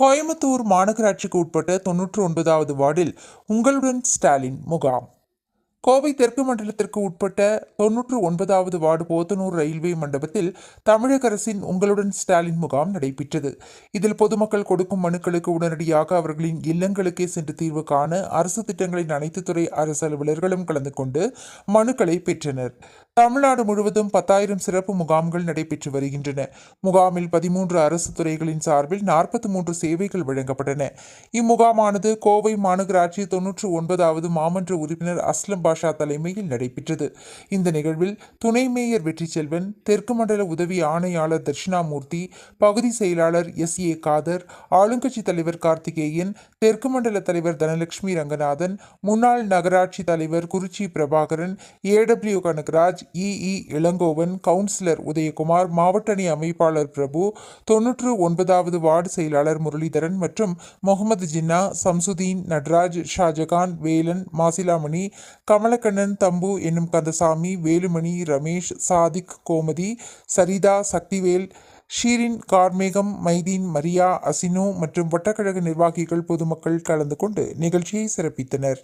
கோயம்புத்தூர் மாநகராட்சிக்கு உட்பட்ட தொன்னூற்று ஒன்பதாவது வார்டில் உங்களுடன் ஸ்டாலின் முகாம். கோவை தெற்கு மண்டலத்திற்கு உட்பட்ட தொன்னூற்று ஒன்பதாவது வார்டு போத்தனூர் ரயில்வே மண்டபத்தில் தமிழக அரசின் உங்களுடன் ஸ்டாலின் முகாம் நடைபெற்றது. இதில் பொதுமக்கள் கொடுக்கும் மனுக்களுக்கு உடனடியாக அவர்களின் இல்லங்களுக்கே சென்று தீர்வு காண அரசு திட்டங்களின் அனைத்து துறை அரசு அலுவலர்களும் கலந்து கொண்டு மனுக்களை பெற்றனர். தமிழ்நாடு முழுவதும் பத்தாயிரம் சிறப்பு முகாம்கள் நடைபெற்று வருகின்றன. முகாமில் பதிமூன்று அரசு துறைகளின் சார்பில் நாற்பத்தி மூன்று சேவைகள் வழங்கப்பட்டன. இம்முகாமானது கோவை மாநகராட்சி தொன்னூற்று ஒன்பதாவது மாமன்ற உறுப்பினர் அஸ்லம் பாஷா தலைமையில் நடைபெற்றது. இந்த நிகழ்வில் துணை மேயர் வெற்றி செல்வன் தெற்கு மண்டல உதவி ஆணையாளர் தட்சிணாமூர்த்தி பகுதி செயலாளர் எஸ். ஏ. காதர் ஆளுங்கட்சி தலைவர் கார்த்திகேயன் தெற்கு மண்டல தலைவர் தனலட்சுமி ரங்கநாதன் முன்னாள் நகராட்சி தலைவர் Kurichi Prabhakaran AW Kanagaraj EE Ilangovan councillor Udhayakumar மாவட்ட அணி அமைப்பாளர் பிரபு தொன்னூற்று ஒன்பதாவது வார்டு செயலாளர் முரளிதரன் மற்றும் முகமது ஜின்னா சம்சுதீன் நட்ராஜ் ஷாஜகான் வேலன் மாசிலாமணி கமலக்கண்ணன் தம்பு என்னும் கந்தசாமி வேலுமணி ரமேஷ் சாதிக் கோமதி சரிதா சக்திவேல் ஷீரின் கார்மேகம் மைதீன் மரியா அசினோ மற்றும் வட்டக்கழக நிர்வாகிகள் பொதுமக்கள் கலந்து கொண்டு நிகழ்ச்சியை சிறப்பித்தனர்.